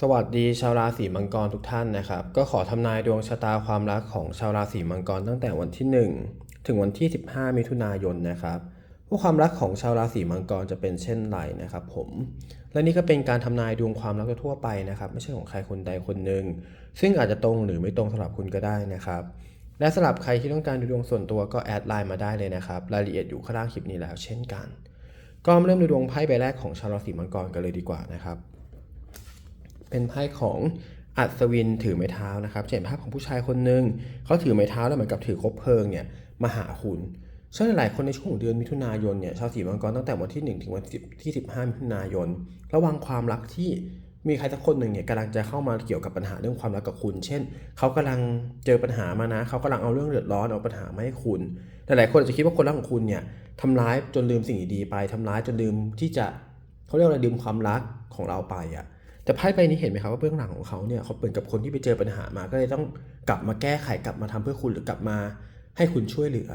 สวัสดีชาวราศีมังกรทุกท่านนะครับ ก็ขอทำนายดวงชะตาความรักของชาวราศีมังกรตั้งแต่วันที่ 1 ถึงวันที่ 15 มิถุนายนนะครับว่าความรักของชาวราศีมังกรจะเป็นเช่นไรนะครับผมและนี่ก็เป็นการทำนายดวงความรักทั่วไปนะครับ ไม่ใช่ของใครคนใดคนหนึ่งซึ่งอาจจะตรงหรือไม่ตรงสำหรับคุณก็ได้นะครับและสำหรับใครที่ต้องการดูดวงส่วนตัวก็แอดไลน์มาได้เลยนะครับรายละเอียดอยู่ข้างล่างคลิปนี้แล้วเช่นกัน ก็มาเริ่มดูดวงไพ่ใบแรกของชาวราศีมังกรกันเลยดีกว่านะครับ เป็นไพ่ของอัศวินถือไม้เท้านะครับจะเห็นภาพของผู้ชายคนหนึ่งเขาถือไม้เท้าแล้วเหมือนกับถือคบเพลิงเนี่ยมาหาคุณซึ่งหลายคนในช่วงเดือนมิถุนายนเนี่ยชาวสีมังกรตั้งแต่วันที่ 1 ถึงวันที่ 15 มิถุนายน ระวังความรักที่มีใครสักคนหนึ่งเนี่ยกำลังจะเข้ามาเกี่ยวกับปัญหาเรื่องความรักกับคุณ เช่น เขากำลังเจอปัญหามานะ เขากำลังเอาเรื่องเดือดร้อนเอาปัญหามาให้คุณ หลายๆคนอาจจะคิดว่าคนรักของคุณเนี่ยทำร้ายจนลืมสิ่งดีๆไปทำร้ายจนลืมที่จะเขาเรียกว่าอะไรลืมความรักของเราไปอะ แต่ไพ่ใบนี้เห็นไหมครับว่าเบื้องหลังของเขาเนี่ยเขาเป็นกับคนที่ไปเจอปัญหามาก็เลยต้องกลับมาแก้ไขกลับมาทำเพื่อคุณหรือกลับมาให้คุณช่วยเหลือ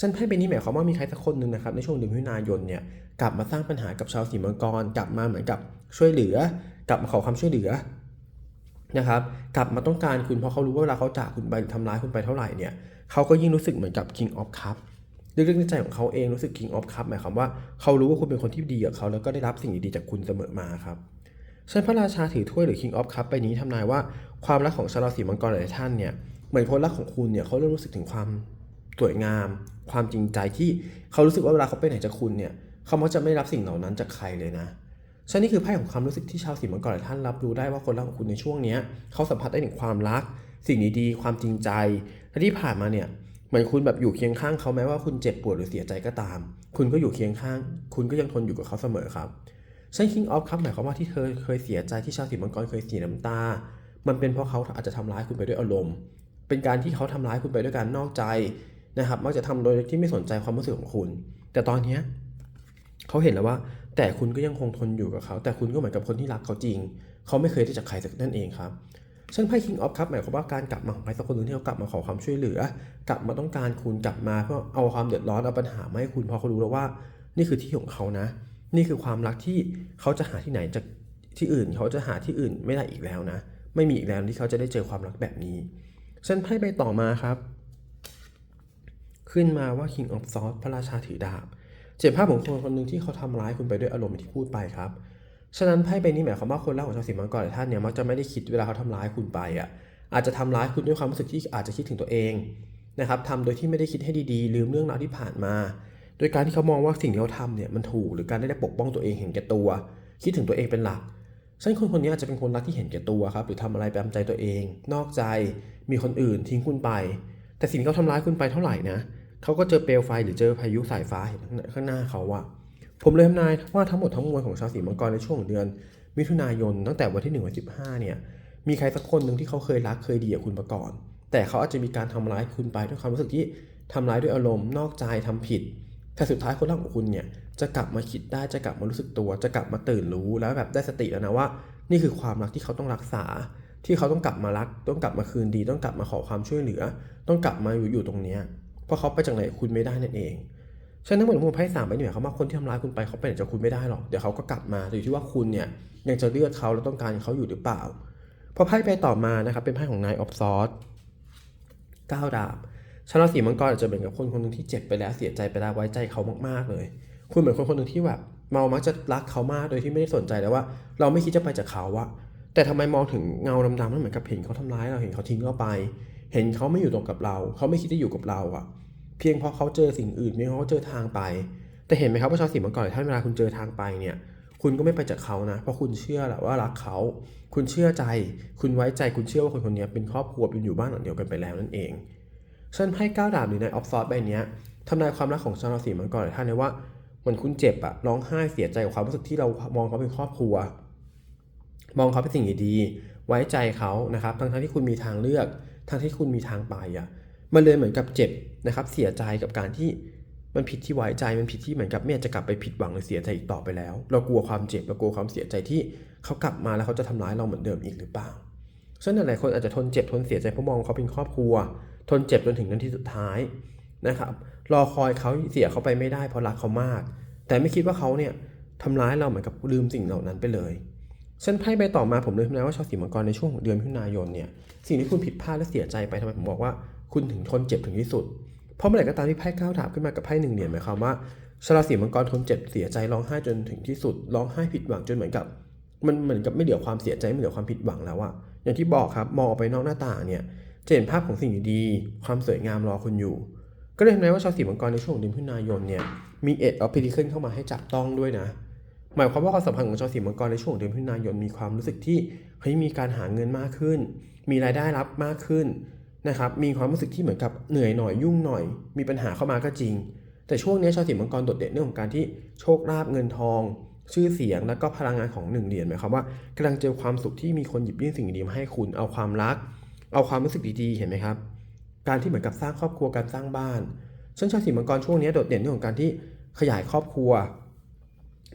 ซึ่งไพ่ใบนี้หมายความว่ามีใครสักคนหนึ่งนะครับในช่วงเดือนมิถุนายนเนี่ยกลับมาสร้างปัญหากับชาวสีมังกรกลับมาเหมือนกับช่วยเหลือ กลับมาขอความช่วยเหลือนะครับกลับมาต้องการคุณเพราะเขารู้ว่าเวลาเขาจากคุณไปทำร้ายคุณไปเท่าไหร่เนี่ยเขาก็ยิ่งรู้สึกเหมือนกับ King of Cup ลึกๆในใจของเขาเองรู้สึก King of Cup หมายความว่าเขารู้ว่าคุณเป็นคนที่ดีกับเขาแล้วก็ได้รับสิ่งดีๆจากคุณเสมอมาครับ เช่นพระราชาถือถ้วยหรือ King of Cup ใบนี้ทำนายว่าความรักของชาวราศีมังกรหลายท่านเนี่ยเหมือนคนรักของคุณเนี่ยเขาเริ่มรู้สึกถึงความสวยงาม ความจริงใจที่เขารู้สึกว่าเวลาเขาไปไหนจากคุณเนี่ยเขามักจะไม่รับสิ่งเหล่านั้นจากใครเลยนะฉะนั้นนี่คือไพ่ของความรู้สึกที่ชาวสีมังกรหลายท่านรับรู้ได้ว่าคนรักของคุณในช่วงนี้เขาสัมผัสได้ถึงความรัก สิ่งดีๆความจริงใจและที่ผ่านมาเนี่ยเหมือนคุณแบบอยู่เคียงข้างเขาแม้ว่าคุณเจ็บปวดหรือเสียใจก็ตาม คุณก็อยู่เคียงข้าง คุณก็ยังทนอยู่กับเขาเสมอครับ ใช่ King of ครับหมายความว่าที่เธอเคยเสียใจที่ชาวสีมังกรเคยเสียน้ำตา มันเป็นเพราะเขาอาจจะทำร้ายคุณไปด้วยอารมณ์ เป็นการที่เขาทำร้ายคุณไปด้วยการนอกใจนะครับ มักจะทำโดยที่ไม่สนใจความรู้สึกของคุณ แต่ตอนเนี้ยเขาเห็นแล้วว่า แต่คุณก็ยังคงทนอยู่กับเขา แต่คุณก็เหมือนกับคนที่รักเขาจริง เขาไม่เคยได้จากใครสักนั่นเองครับซึ่งไพ่ King of ครับหมายความว่าการกลับมาของใครสักคนหนึ่งที่เขากลับมาขอความช่วยเหลือ กลับมาต้องการคุณกลับมาเพื่อเอาความเดือดร้อนเอาปัญหามาให้คุณเพราะเขารู้แล้วว่า นี่คือที่ของเขานะ นี่คือความรักที่เขาจะหาที่ไหนจากที่อื่น เขาจะหาที่อื่นไม่ได้อีกแล้วนะ ไม่มีอีกแล้วที่เขาจะได้เจอความรักแบบนี้ฉันไพ่ใบต่อมาครับ ขึ้นมาว่า King of Swords พระราชาถือดาบ เจ็บภาพของคนคนหนึ่งที่เขาทำร้ายคุณไปด้วยอารมณ์ที่พูดไปครับ ฉะนั้นไพ่ใบนี้หมายความว่าคนรักของชาวสีมังกรหลายท่านเนี่ยมักจะไม่ได้คิดเวลาเขาทำร้ายคุณไปอะ อาจจะทำร้ายคุณด้วยความรู้สึกที่อาจจะคิดถึงตัวเองนะครับทำโดยที่ไม่ได้คิดให้ดีๆ ลืมเรื่องราวที่ผ่านมา ดยการที่เขามองว่าสิ่งที่เขาทำเนี่ยมันถูกหรือการได้ปกป้องตัวเองเห็นแก่ตัว คิดถึงตัวเองเป็นหลักฉะนั้นคนคนนี้อาจจะเป็นคนรักที่เห็นแก่ตัวครับหรือทำอะไรตามใจตัวเอง นอกใจมีคนอื่นทิ้งคุณไป แต่สิ่งที่เขาทำร้ายคุณไปเท่าไหร่นะเขาก็เจอเปลวไฟหรือเจอพายุสายฟ้าเห็นข้างหน้าเขาอะผมเลยทำนายว่าทั้งหมดทั้งมวลของชาวสีมังกรในช่วงเดือน มิถุนายนตั้งแต่วันที่1วัน15เนี่ยมีใครสักคนหนึ่งที่เขาเคยรักเคยดีกับคุณมาก่อน แต่เขาอาจจะมีการทำร้ายคุณไปด้วยความรู้สึกที่ทำร้ายด้วยอารมณ์นอกใจทำผิด แต่สุดท้ายคนรักของคุณเนี่ยจะกลับมาคิดได้จะกลับมารู้สึกตัว จะกลับมาตื่นรู้แล้วแบบได้สติแล้วนะว่า นี่คือความรักที่เขาต้องรักษา ที่เขาต้องกลับมารัก ต้องกลับมาคืนดี ต้องกลับมาขอความช่วยเหลือ ต้องกลับมาอยู่อยู่ตรงเนี้ยเพราะเขาไปจากไหนคุณไม่ได้นั่นเองฉะนั้นทั้งหมดทั้งมวลไพ่สามใบนี่ยความาคนที่ทำร้ายคุณไปเขาไปไหนจากคุณไม่ได้หรอกเดี๋ยวเขาก็กลับมาอยู่ที่ว่าคุณเนี่ยยังจะเลือกเขาแล้วต้องการเขาอยู่หรือเปล่าพอไพ่ไปต่อมานะครับเป็นไพ่ของนายออฟซอสเก้าดาบ ชาวราศีมังกรอาจจะเป็นกับคนคนหนึ่งที่เจ็บไปแล้วเสียใจไปแล้วไว้ใจเขามากๆเลย คุณเหมือนคนคนหนึ่งที่แบบเมามักจะรักเขามากโดยที่ไม่ได้สนใจแล้วว่า เราไม่คิดจะไปจากเขาอะแต่ทำไมมองถึงเงาดำๆนั่นเหมือนกับเห็นเขาทำร้ายเราเห็นเขาทิ้งเราไป เห็นเขาไม่อยู่ตรงกับเรา เขาไม่คิดจะอยู่กับเราอะเพียงเพราะเขาเจอสิ่งอื่นเพียงเพราะเขาเจอทางไป แต่เห็นไหมครับว่าชาวสีมังกรหลายท่านเวลาคุณเจอทางไปเนี่ย คุณก็ไม่ไปจากเขานะ เพราะคุณเชื่อแหละว่ารักเขา คุณเชื่อใจ คุณไว้ใจคุณเชื่อว่าคนคนนี้เป็นครอบครัวเป็นอยู่บ้านหลังเดียวกันไปแล้วนั่นเอง ฉันไพ่ก้าวดาบหรือในออฟซอร์ใบนี้ทำนายความรักของชาวราศีมังกรหลายท่านเลยว่ามือนคุณเจ็บอะร้องไห้เสียใจกับความรู้สึกที่เรามองเขาเป็นครอบครัว มองเขาเป็นสิ่งดีๆไว้ใจเขานะครับทั้งที่คุณมีทางเลือกทั้งที่คุณมีทางไปอะมันเลยเหมือนกับเจ็บนะครับ เสียใจกับการที่มันผิดที่ไว้ใจมันผิดที่เหมือนกับไม่อยจะกลับไปผิดหวังหรือเสียใจอีกต่อไปแล้ว เรากลัวความเจ็บเรากลัวความเสียใจที่เขากลับมาแล้วเขาจะทำร้ายเราเหมือนเดิมอีกหรือเปล่าฉะนั้นหลายคนอาจจะทนเจ็บทนเสียใจเพราะมองเขาเป็นครอบครัว ทนเจ็บจนถึงนาทีสุดท้ายนะครับรอคอยเขาเสียเขาไปไม่ได้เพราะรักเขามาก แต่ไม่คิดว่าเขาเนี่ยทำร้ายเราเหมือนกับลืมสิ่งเหล่านั้นไปเลยเส้นไพ่ใบต่อมาผมเลยทำนายว่าชาวสีมังกรในช่วงของเดือนมิถุนายนเนี่ยสิ่งที่คุณผิดพลาดและเสียใจไปทำไมผมบอกว่าคุณถึงทนเจ็บถึงที่สุด เพราะเมื่อไหร่ก็ตามที่ไพ่ก้าวดาบขึ้นมากับไพ่หนึ่งเหรียญหมายความว่าชาวราศีมังกรทนเจ็บเสียใจร้องไห้จนถึงที่สุดร้องไห้ผิดหวังจนเหมือนกับ มันเหมือนกับไม่เหลือความเสียใจไม่เหลือความผิดหวังแล้วอะอย่างที่บอกครับมองออกไปนอกหน้าต่างเนี่ย จะเห็นภาพของสิ่งดีๆความสวยงามรอคุณอยู่ ก็เลยทำนายว่าชาวสีมังกรในช่วงเดือนมิถุนายนเนี่ยมีเอ็ดออฟพิลิเคิลเข้ามาให้จับต้องด้วยนะ หมายความว่าความสัมพันธ์ของชาวสีมังกรในช่วงเดือนมิถุนายนมีความรู้สึกที่เฮ้ยมีการหาเงินมากขึ้น มีรายได้รับมากขึ้นนะครับมีความรู้สึกที่เหมือนกับเหนื่อยหน่อยยุ่งหน่อย มีปัญหาเข้ามาก็จริง แต่ช่วงนี้ชาวสีมังกรโดดเด่นเรื่องของการที่โชคลาภเงินทองชื่อเสียงแล้วก็พลังงานของหนึ่งเหรียญหมายความว่ากำลังเจอความสุขที่มีคนหยิบยื่นสิ่งดีมาให้คุณเอาความรัก เอาความรู้สึกดีๆ เห็นไหมครับ การที่เหมือนกับสร้างครอบครัวการสร้างบ้านซึ่งชาวสีมังกรช่วงนี้โดดเด่นเรื่องของการที่ขยายครอบครัว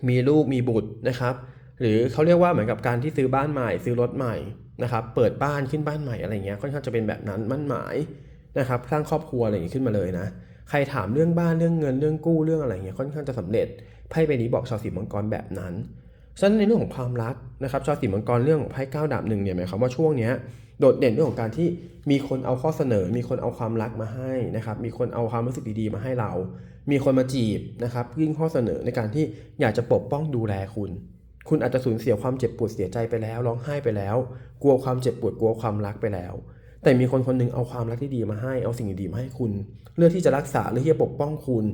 มีลูกมีบุตรนะครับ หรือเขาเรียกว่าเหมือนกับการที่ซื้อบ้านใหม่ ซื้อรถใหม่นะครับ เปิดบ้านขึ้นบ้านใหม่อะไรเงี้ยค่อนข้างจะเป็นแบบนั้นมั่นหมายนะครับสร้างครอบครัวอะไรอย่างงี้ขึ้นมาเลยนะ ใครถามเรื่องบ้านเรื่องเงินเรื่องกู้เรื่องอะไรเงี้ยค่อนข้างจะสำเร็จไพ่ใบนี้บอกชาวสีมังกรแบบนั้น ฉะนั้นในเรื่องของความรักนะครับชาวสีมังกรเรื่องของไพ่เก้าดาบหนึ่งเนี่ยหมายความว่าช่วงเนี้ยโดดเด่นเรื่องของการที่มีคนเอาข้อเสนอ มีคนเอาความรักมาให้นะครับ มีคนเอาความรู้สึกดีๆมาให้เรา มีคนมาจีบนะครับยื่นข้อเสนอในการที่อยากจะปกป้องดูแลคุณ คุณอาจจะสูญเสียความเจ็บปวดเสียใจไปแล้ว ร้องไห้ไปแล้ว กลัวความเจ็บปวดกลัวความรักไปแล้ว แต่มีคนคนหนึงเอาความรักที่ดีมาให้ เอาสิ่งดีๆมาให้คุณ เลือกที่จะรักษาเลือกที่จะปกป้องคุณ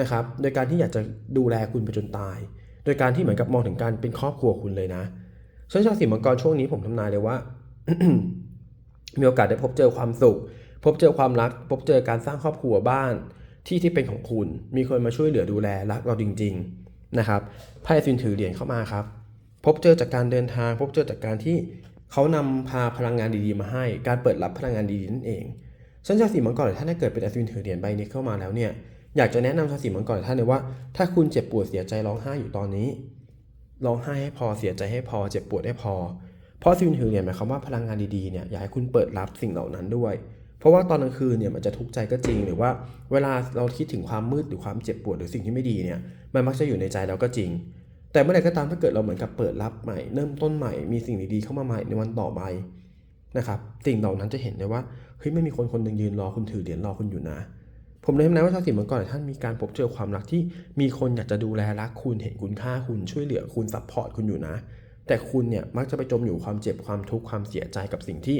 นะครับ โดยการที่อยากจะดูแลคุณไปจนตาย โดยการที่เหมือนกับมองถึงการเป็นครอบครัวคุณเลยนะฉะนั้นชาวสีมังกรช่วงนี้ผมทำนายเลยว่า มีโอกาสได้พบเจอความสุข พบเจอความรัก พบเจอการสร้างครอบครัวบ้านที่ที่เป็นของคุณ มีคนมาช่วยเหลือดูแลรักเราจริง ๆนะครับไพ่ซินถือเหรียญเข้ามาครับ พบเจอจากการเดินทาง พบเจอจากการที่เขานำพาพลังงานดีๆมาให้ การเปิดรับพลังงานดีๆนั่นเองฉันชาวสีมังกรหลายท่านถ้เกิดเป็นอัศวินถือเหรียญใบนี้เข้ามาแล้วเนี่ย อยากจะแนะนำชาวสีมังกรท่านเลยว่า ถ้าคุณเจ็บปวดเสียใจร้องไห้อยู่ตอนนี้ร้องไห้ให้พอเสียใจให้พอ เจ็บปวดให้พอ เพราะซินถือเหรียหมายความว่าพลังงานดีๆเนี่ยอยากให้คุณเปิดรับสิ่งเหล่านั้นด้วย เพราะว่าตอนกลางคืนเนี่ยมันจะทุกข์ใจก็จริง หรือว่าเวลาเราคิดถึงความมืดหรือความเจ็บปวดหรือสิ่งที่ไม่ดีเนี่ยมันมักจะอยู่ในใจเราก็จริง แต่เมื่อไหร่ก็ตามถ้าเกิดเราเหมือนกับเปิดรับใหม่เริ่มต้นใหม่มีสิ่งดีๆเข้ามาใหม่ในวันต่อไปนะครับสิ่งเหล่านั้นจะเห็นได้ว่าเฮ้ยไม่มีคนคนหนึ่งยืนรอคุณถือเหรียญรอคุณอยู่นะ ผมเลยทำนายว่าชาวสีมังกรท่านมีการพบเจอความรักที่มีคนอยากจะดูแลรักคุณเห็นคุณค่าคุณช่วยเหลือคุณซัพพอร์ตคุณอยู่นะ แต่คุณเนี่ยมักจะไปจมอยู่ความเจ็บความทุกข์ความเสียใจกับสิ่งที่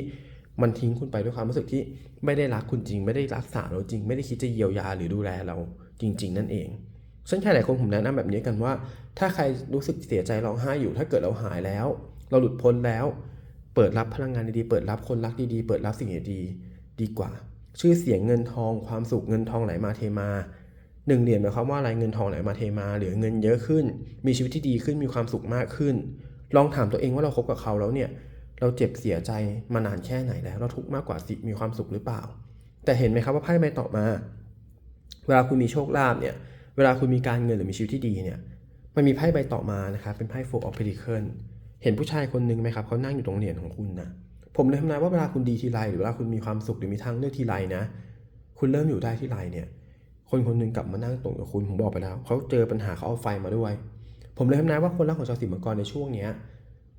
มันทิ้งคุณไปด้วยความรู้สึกที่ไม่ได้รักคุณจริง ไม่ได้รักษาเราจริง ไม่ได้คิดจะเยียวยาหรือดูแลเราจริง ๆ นั่นเองซึ่งใครหลายคนผมแนะนำแบบนี้กันว่า ถ้าใครรู้สึกเสียใจร้องไห้อยู่ ถ้าเกิดเราหายแล้ว เราหลุดพ้นแล้ว เปิดรับพลังงานดีๆ เปิดรับคนรักดีๆ เปิดรับสิ่งดีๆดีกว่า ชื่อเสียงเงินทอง ความสุขเงินทองไหลมาเทมาหนึ่งเหรียญหมายความว่าอะไรเงินทองไหลมาเทมาเหลือเงินเยอะขึ้น มีชีวิตที่ดีขึ้นมีความสุขมากขึ้น ลองถามตัวเองว่าเราคบกับเขาแล้วเนี่ยเราเจ็บเสียใจมานานแค่ไหนแล้ว เราทุกข์มากกว่าสิมีความสุขหรือเปล่า แต่เห็นไหมครับว่าไพ่ใบต่อมา เวลาคุณมีโชคลาภเนี่ยเวลาคุณมีการเงินหรือมีชีวิตที่ดีเนี่ยมันมีไพ่ใบต่อมานะครับเป็นไพ่ Four of Pentacles เห็นผู้ชายคนหนึ่งไหมครับเขานั่งอยู่ตรงเหรียญของคุณนะ ผมเลยทำนายว่าเวลาคุณดีทีไรหรือเวลาคุณมีความสุขหรือมีทางเลือกทีไรนะ คุณเริ่มอยู่ได้ที่ไรเนี่ย คนคนหนึ่งกลับมานั่งตรงกับคุณผมบอกไปแล้วเขาเจอปัญหาเขาเอาไฟมาด้วย ผมเลยทำนายว่าคนรักของชาวสีมังกรในช่วงเนี้ย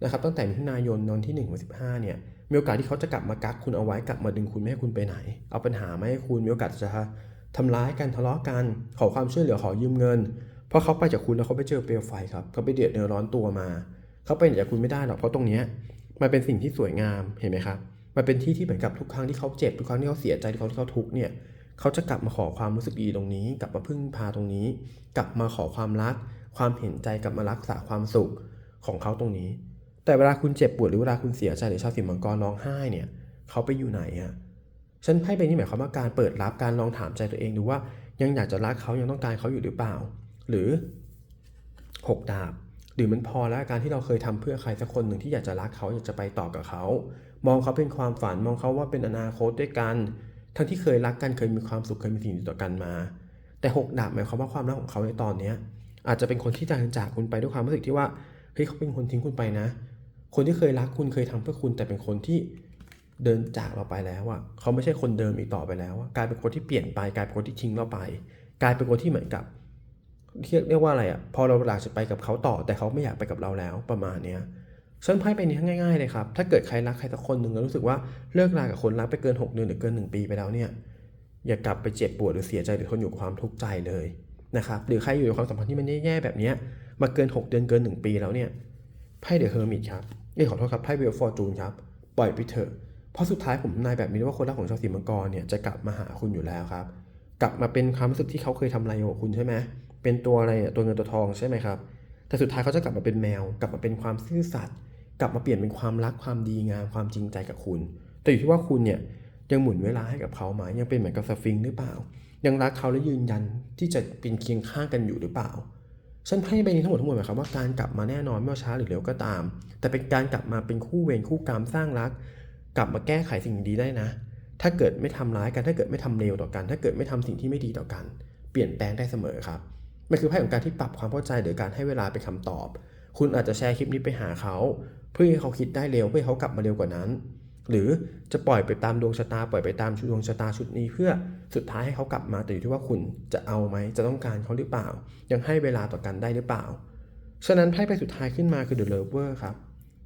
นะครับตั้งแต่มิถุนายนนอนที่1นึ่งวันสิเนี่ยมีโอกาสที่เขาจะกลับมากักคุณเอาไว้กลับมาดึงคุณไม่ให้คุณไปไหน เอาปัญหามาให้คุณมีโอกาสจะทำร้ายกันทะเลาะกัน ขอความช่วยเหลือขอยืมเงินเพราะเขาไปจากคุณแล้วเขาไปเจอเปลวไฟครับเขาไปเดือดเนื้อร้อนตัวมา เขาไปไหนจากคุณไม่ได้หรอกเพราะตรงเนี้ย มันเป็นสิ่งที่สวยงามเห็นไหมครับมันเป็นที่ที่เหมือนกับทุกครั้งที่เขาเจ็บทุกครั้งที่เขาเสียใจทุกครั้งที่เขาทุกข์เนี่ยเขาจะกลับมาขอความรู้สึกดีตรงนี้ กลับมาพึ่งพาตรงนี้ กลับมาขอความรัก ความเห็นใจกลับมารักษาความสุขของเขาตรงนี้ แต่เวลาคุณเจ็บปวดหรือเวลาคุณเสียใจหรือชาวสิมังกรร้องไห้เนี่ยเขาไปอยู่ไหนอะฉันไพ่ใบนี้หมายความว่าการเปิดรับการลองถามใจตัวเองดูว่ายังอยากจะรักเขายังต้องการเขาอยู่หรือเปล่า หรือหกดาบ หรือมันพอแล้วการที่เราเคยทำเพื่อใครสักคนหนึ่งที่อยากจะรักเขาอยากจะไปต่อกับเขา มองเขาเป็นความฝันมองเขาว่าเป็นอนาคตด้วยกัน ทั้งที่เคยรักกันเคยมีความสุขเคยมีสิ่งดีต่อกันมา แต่หกดาบหมายความว่าความรักของเขาในตอนเนี้ยอาจจะเป็นคนที่จากจากคุณไปด้วยความรู้สึกที่ว่าเฮ้ยเขาเป็นคนทิ้งคุณไปนะ คนที่เคยรักคุณเคยทำเพื่อคุณแต่เป็นคนที่เดินจากเราไปแล้วอะเขาไม่ใช่คนเดิมอีกต่อไปแล้วกลายเป็นคนที่เปลี่ยนไปกลายเป็นคนที่ทิ้งเราไป กลายเป็นคนที่เหมือนกับ เรียกเรียกว่าอะไรอะพอเราอยากจะไปกับเขาต่อ แต่เขาไม่อยากไปกับเราแล้วประมาณเนี้ยฉันไพ่ไปนี้ง่ายๆเลยครับ ถ้าเกิดใครรักใครสักคนหนึ่งแล้วรู้สึกว่าเลิกรากับคนรักไปเกิน 6 เดือนหรือเกิน 1 ปีไปแล้วเนี่ย อย่ากลับไปเจ็บปวดหรือเสียใจหรือทนอยู่กับความทุกข์ใจเลยนะครับ หรือใครอยู่ในความสัมพันธ์ที่มันแย่ๆแบบนี้มาเกิน 6 เดือนเกิน 1 ปีแล้วเนี่ย ไพ่เดอะเฮอร์มิตครับเอ้ยขอโทษครับ ไพ่เวลฟอร์จูนครับ ปล่อยไปเถอะ เพราะสุดท้ายผมนายแบบนี้ว่าคนรักของชาวสีมังกรเนี่ยจะกลับมาหาคุณอยู่แล้วครับ กลับมาเป็นความรู้สึกที่เขาเคยทำอะไรกับคุณใช่ไหม เป็นตัวอะไรเนี่ยตัวเงินตัวทองใช่ไหมครับ แต่สุดท้ายเขาจะกลับมาเป็นแมว กลับมาเป็นความซื่อสัตย์กลับมาเปลี่ยนเป็นความรักความดีงามความจริงใจกับคุณ แต่อยู่ที่ว่าคุณเนี่ยยังหมุนเวลาให้กับเขาไหมยังเป็นเหมือนกับสฟิงค์หรือเปล่า ยังรักเขาและยืนยันที่จะเป็นเคียงข้างกันอยู่หรือเปล่าฉันให้ไปนี้ทั้งหมดทั้งมวลหมายความว่าการกลับมาแน่นอนไม่ว่าช้าหรือเร็วก็ตาม แต่เป็นการกลับมาเป็นคู่เวรคู่กรรมสร้างรัก กลับมาแก้ไขสิ่งดีได้นะ ถ้าเกิดไม่ทำร้ายกันถ้าเกิดไม่ทำเลวต่อกัน ถ้าเกิดไม่ทำสิ่งที่ไม่ดีต่อกัน เปลี่ยนแปลงได้เสมอครับ มันคือไพ่ของการที่ปรับความเข้าใจหรือการให้เวลาเป็นคำตอบ คุณอาจจะแชร์คลิปนี้ไปหาเขา เพื่อให้เขาคิดได้เร็วเพื่อเขากลับมาเร็วกว่านั้น หรือจะปล่อยไปตามดวงชะตา ปล่อยไปตามดวงชะตาชุดนี้ เพื่อสุดท้ายให้เขากลับมาแต่อยู่ที่ว่าคุณจะเอาไหมจะต้องการเขาหรือเปล่า ยังให้เวลาต่อกันได้หรือเปล่า ฉะนั้นไพ่ใบสุดท้ายขึ้นมาคือ The Lover ครับ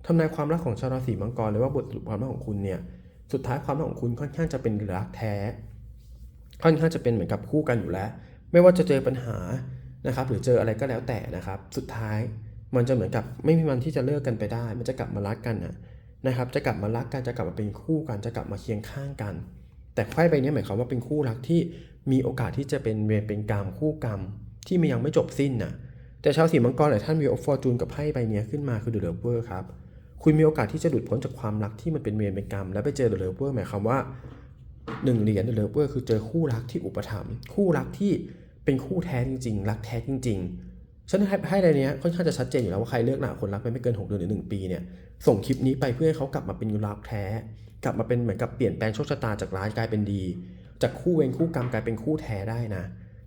ทำนายความรักของชาวราศีมังกรเลยว่าบทสรุปความรักของคุณเนี่ยสุดท้ายความรักของคุณค่อนข้างจะเป็นรักแท้ ค่อนข้างจะเป็นเหมือนกับคู่กันอยู่แล้ว ไม่ว่าจะเจอปัญหา นะครับหรือเจออะไรก็แล้วแต่นะครับ สุดท้ายมันจะเหมือนกับไม่มีวันที่จะเลิกกันไปได้ มันจะกลับมารักกันนะนะครับ จะกลับมารักกันจะกลับมาเป็นคู่กันจะกลับมาเคียงข้างกัน แต่ไพ่ใบนี้หมายความว่าเป็นคู่รักที่มีโอกาสที่จะเป็นเวรเป็นกรรมคู่กรรม ที่มันยังไม่จบสิ้นนะแต่ชาวสีมังกรหลายท่านมีโอฟอร์จูนกับไพ่ใบนี้ขึ้นมาคือเดอะเลเวอร์ครับคุณมีโอกาสที่จะหลุดพ้นจากความรักที่มันเป็นเวรเป็นกรรม แล้วไปเจอเดอะเลเวอร์หมายความว่าหนึ่งเหรียญเดอะเลเวอร์คือเจอคู่รักที่อุปถัมภ์คู่รักที่ เป็นคู่แท้จริงๆ รักแท้จริง ๆ ฉันให้ให้ในนี้ค่อนข้างจะชัดเจนอยู่แล้วว่าใครเลือกหนาคนรักไปไม่เกิน 6 เดือนหรือ 1 ปีเนี่ยส่งคลิปนี้ไปเพื่อให้เขากลับมาเป็นรักแท้ กลับมาเป็นเหมือนกับเปลี่ยนแปลงโชคชะตาจากร้ายกลายเป็นดี จากคู่เวรคู่กรรมกลายเป็นคู่แท้ได้นะ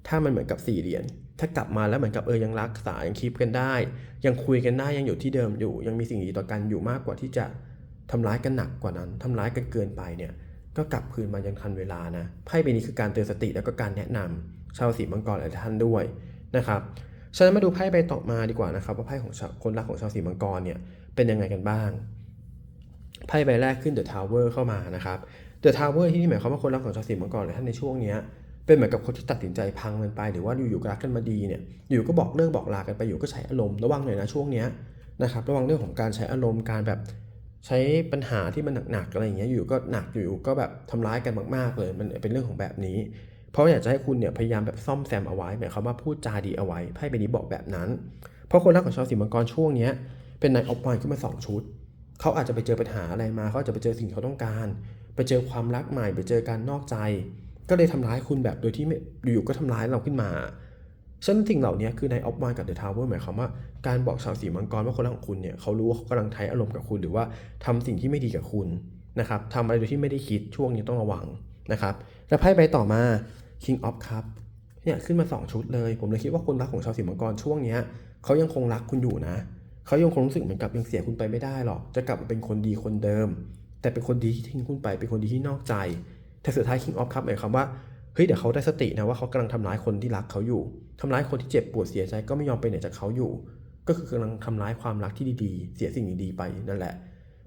ถ้ามันเหมือนกับสี่เหรียญถ้ากลับมาแล้วเหมือนกับเออยังรักษายังคีปกันได้ ยังคุยกันได้ยังอยู่ที่เดิมอยู่ ยังมีสิ่งดีต่อกันอยู่มากกว่าที่จะทำร้ายกันหนักกว่านั้นทำร้ายกันเกินไปเนี่ยก็กลับคืนมายังทันเวลานะไพ่ใบนี้คือการเตือนสติแล้วก็การแนะนำ ชาวสีมังกรหลายท่านด้วยนะครับฉะนั้นมาดูไพ่ใบต่อมาดีกว่านะครับ ว่าไพ่ของคนรักของชาวสีมังกรเนี่ยเป็นยังไงกันบ้างไพ่ใบแรกขึ้น The Tower เข้ามานะครับ The Tower ที่นี่หมายความว่าคนรักของชาวสีมังกรหลายท่านในช่วงนี้เป็นเหมือนกับคนที่ตัดสินใจพังมันไป หรือว่าอยู่ๆก็รักกันมาดีเนี่ยอยู่ก็บอกเลิกบอกลากันไปอยู่ก็ใช้อารมณ์ระวังหน่อยนะช่วงนี้นะครับระวังเรื่องของการใช้อารมณ์การแบบใช้ปัญหาที่มันหนักๆอะไรอย่างเงี้ยอยู่ก็หนักอยู่ก็แบบทำร้ายกันมากๆเลย มันเป็นเรื่องของแบบนี้ เพราะอยากจะให้คุณเนี่ยพยายามแบบซ่อมแซมเอาไว้หมายความว่าพูดจาดีเอาไว้ไพ่ใบนี้บอกแบบนั้น เพราะคนรักของชาวสีมังกรช่วงเนี้ยเป็นนายออฟวันขึ้นมาสองชุด เขาอาจจะไปเจอปัญหาอะไรมาเขาอาจจะไปเจอสิ่งเขาต้องการ ไปเจอความรักใหม่ ไปเจอการนอกใจ ก็เลยทำร้ายคุณแบบโดยที่ไม่อยู่ๆก็ทำร้ายเราขึ้นมาฉะนั้นสิ่งเหล่านี้คือในออฟวานกับเดอะทาวเวอร์หมายความว่าการบอกชาวสีมังกรว่าคนรักของคุณเนี่ยเขารู้ว่าเขากำลังใช้อารมณ์กับคุณ หรือว่าทำสิ่งที่ไม่ดีกับคุณนะครับทำอะไรโดยที่ไม่ได้คิดช่วงนี้ต้องระวังนะครับ แล้วไพ่ใบต่อมา King of Cup เนี่ยขึ้นมา 2 ชุดเลย ผมเลยคิดว่าคนรักของชาวสีมังกรช่วงเนี้ยเขายังคงรักคุณอยู่นะเขายังคงรู้สึกเหมือนกับยังเสียคุณไปไม่ได้หรอก จะกลับมาเป็นคนดีคนเดิม แต่เป็นคนดีที่ทิ้งคุณไปเป็นคนดีที่นอกใจ แต่สุดท้าย King of Cup หมายความว่าเฮ้ยเดี๋ยวเขาได้สตินะว่าเขากำลังทำร้ายคนที่รักเขาอยู่ทำร้ายคนที่เจ็บปวดเสียใจก็ไม่ยอมไปไหนจากเขาอยู่ ก็คือกำลังทำร้ายความรักที่ดีๆ เสียสิ่งดีๆไปนั่นแหละ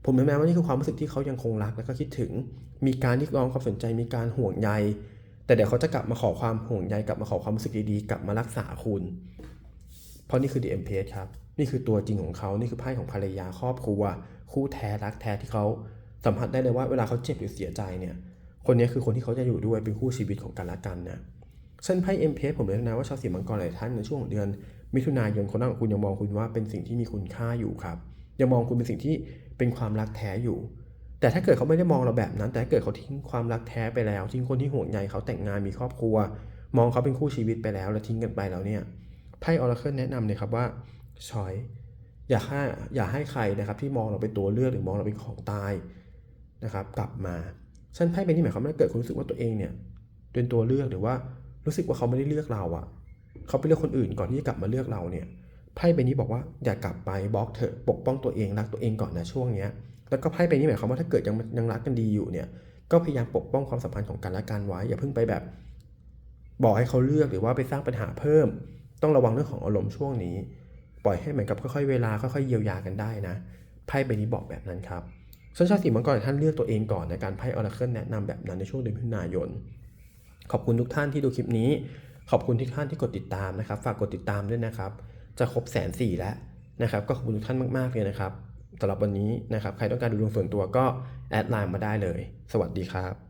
ผมแม้ว่านี่คือความรู้สึกที่เขายังคงรักและก็คิดถึง มีการเรียกร้องความสนใจมีการห่วงใย แต่เดี๋ยวเขาจะกลับมาขอความห่วงใยกลับมาขอความรู้สึกดีๆกลับมารักษาคุณ เพราะนี่คือ The MPS ครับ นี่คือตัวจริงของเขา นี่คือไพ่ของภรรยาครอบครัว คู่แท้รักแท้ที่เขาสัมผัสได้เลยว่าเวลาเขาเจ็บหรือเสียใจเนี่ย คนนี้คือคนที่เขาจะอยู่ด้วยเป็นคู่ชีวิตของกันและกันนะเช่นไพ่เอ็มเพสผมเลยนะว่าชาวสีมังกรหลายท่านในช่วงเดือน มิถุนายนคนนั้นของคุณยังมองคุณว่าเป็นสิ่งที่มีคุณค่าอยู่ครับยังมองคุณเป็นสิ่งที่เป็นความรักแท้อยู่ แต่ถ้าเกิดเขาไม่ได้มองเราแบบนั้น แต่ถ้าเกิดเขาทิ้งความรักแท้ไปแล้ว ทิ้งคนที่ห่วงใยเขาแต่งงานมีครอบครัว มองเขาเป็นคู่ชีวิตไปแล้ว แล้วทิ้งกันไปแล้วเนี่ยไพ่ออร์เคิลแนะนำเลยครับว่าชอยอย่าให้อย่าให้ใครนะครับที่มองเราเป็นตัวเลือกหรือมองเราเป็นของตายนะครับ กลับมาฉันไพ่เป็นที่หมายความว่าเกิดคุณรู้สึกว่าตัวเองเนี่ยเป็นตัวเลือกหรือว่ารู้สึกว่าเขาไม่ได้เลือกเราอะเขาไปเลือกคนอื่นก่อนที่จะกลับมาเลือกเราเนี่ยไพ่ใบนี้บอกว่าอย่ากลับไปบล็อกเถอะปกป้องตัวเองรักตัวเองก่อนนะช่วงเนี้ย แล้วก็ไพ่ใบนี้หมายความว่าถ้าเกิดยังยังรักกันดีอยู่เนี่ย ก็พยายามปกป้องความสัมพันธ์ของกันและกันไว้ อย่าเพิ่งไปแบบ บอกให้เขาเลือกหรือว่าไปสร้างปัญหาเพิ่ม ต้องระวังเรื่องของอารมณ์ช่วงนี้ ปล่อยให้เหมือนกับค่อยๆเวลาค่อยๆเยียวยากันได้นะไพ่ใบนี้บอกแบบนั้นครับส่วนชาวสีมังกรท่านเลือกตัวเองก่อนในการไพ่ออราเคิลแนะนำแบบนั้นในช่วงเดือนมิถุนายน ขอบคุณทุกท่านที่ดูคลิปนี้ ขอบคุณทุกท่านที่กดติดตามนะครับ ฝากกดติดตามด้วยนะครับ จะครบแสนสี่แล้วนะครับ ก็ขอบคุณทุกท่านมากๆเลยนะครับ สำหรับวันนี้นะครับ ใครต้องการดูดวงส่วนตัวก็แอดไลน์มาได้เลย สวัสดีครับ